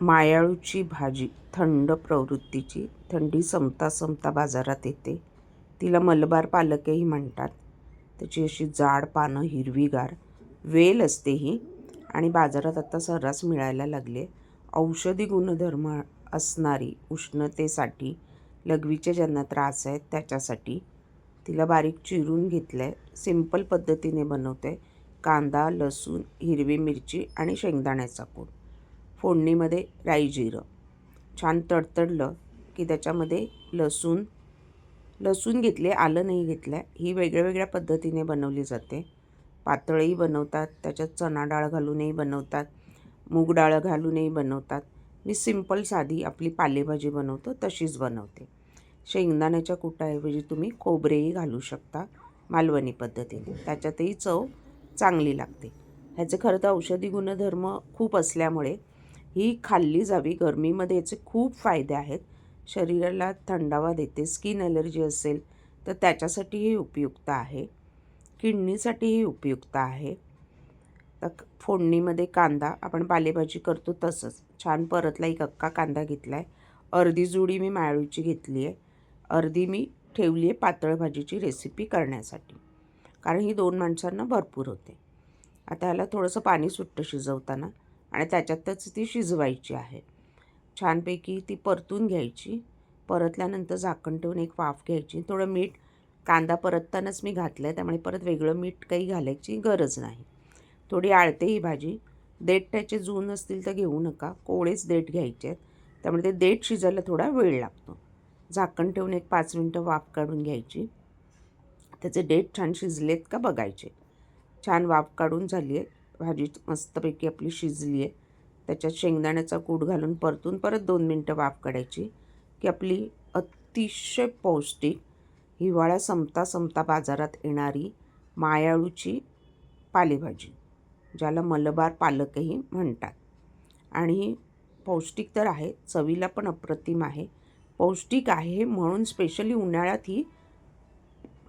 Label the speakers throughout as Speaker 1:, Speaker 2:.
Speaker 1: मायाळूची भाजी थंड प्रवृत्तीची थंडी संपता संपता बाजारात येते. तिला मलबार पालकही म्हणतात. त्याची अशी जाड पानं हिरवीगार वेल असते ही आणि बाजारात आता सर्रास मिळायला लागले. औषधी गुणधर्म असणारी उष्णतेसाठी लघवीचे ज्यांना त्रास आहेत त्याच्यासाठी तिला बारीक चिरून घेतलं आहे सिंपल पद्धतीने बनवते. कांदा लसूण हिरवी मिरची आणि शेंगदाण्याचा कूट फोडणीमध्ये राई जिरं. छान तडतडलं की त्याच्यामध्ये लसूण लसूण घेतले आलं नाही घेतलं आहे ही वेगळ्या वेगळ्या पद्धतीने बनवली जाते. पातळही बनवतात त्याच्यात चणा डाळ घालूनही बनवतात मूग डाळ घालूनही बनवतात. मी सिंपल साधी आपली पालेभाजी बनवतो तशीच बनवते. शेंगदाण्याच्या कुटाऐवजी तुम्ही खोबरेही घालू शकता मालवणी पद्धतीने. त्याच्यातही चव चांगली लागते. ह्याचे खरं तर औषधी गुणधर्म खूप असल्यामुळे ही खाल्ली जावी. गरमीमध्ये याचे खूप फायदे आहेत. शरीराला थंडावा देते. स्किन ॲलर्जी असेल तर त्याच्यासाठीही उपयुक्त आहे. किडनीसाठीही उपयुक्त आहे. तर फोडणीमध्ये कांदा आपण पालेभाजी करतो तसंच. छान परतला एक अक्का कांदा घेतला आहे अर्धी जुडी मी माळूची घेतली आहे. अर्धी मी ठेवली आहे पातळ भाजीची रेसिपी करण्यासाठी. कारण ही दोन माणसांना भरपूर होते. आता ह्याला थोडंसं पाणी सुट्टं शिजवताना आणि त्याच्यातच ती शिजवायची आहे. छानपैकी ती परतून घ्यायची. परतल्यानंतर झाकण ठेवून एक वाफ घ्यायची. थोडं मीठ कांदा परततानाच मी घातलं आहे त्यामुळे परत वेगळं मीठ काही घालायची गरज नाही. थोडी आळते ही भाजी. देठ त्याचे जून असतील तर घेऊ नका. कोवळेच देठ घ्यायचे आहेत. त्यामुळे ते देठ शिजायला थोडा वेळ लागतो. झाकण ठेवून एक पाच मिनटं वाफ काढून घ्यायची. त्याचे देठ छान शिजलेत का बघायचे. छान वाफ काढून झाली आहे. भाजी मस्तपैकी आपली शिजली आहे त्याच्यात शेंगदाण्याचा कूट घालून परतून परत दोन मिनटं वाफ काढायची की आपली अतिशय पौष्टिक हिवाळा संपता संपता बाजारात येणारी मायाळूची पालेभाजी ज्याला मलबार पालकही म्हणतात. आणि पौष्टिक तर आहे चवीला पण अप्रतिम आहे. पौष्टिक आहे म्हणून स्पेशली उन्हाळ्यात ही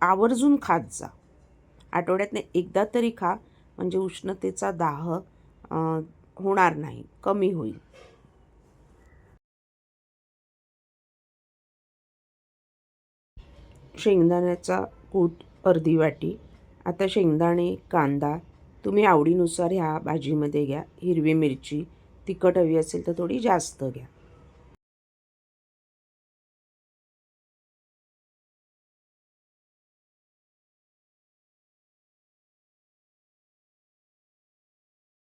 Speaker 1: आवर्जून खात जा. आठवड्यातनं एकदा तरी खा म्हणजे उष्णतेचा दाह होणार नाही कमी होईल. शेंगदाण्याचा कूट अर्धी वाटी. आता शेंगदाणे कांदा तुम्ही आवडीनुसार ह्या भाजीमध्ये घ्या. हिरवी मिरची तिखट हवी असेल तर थोडी जास्त घ्या.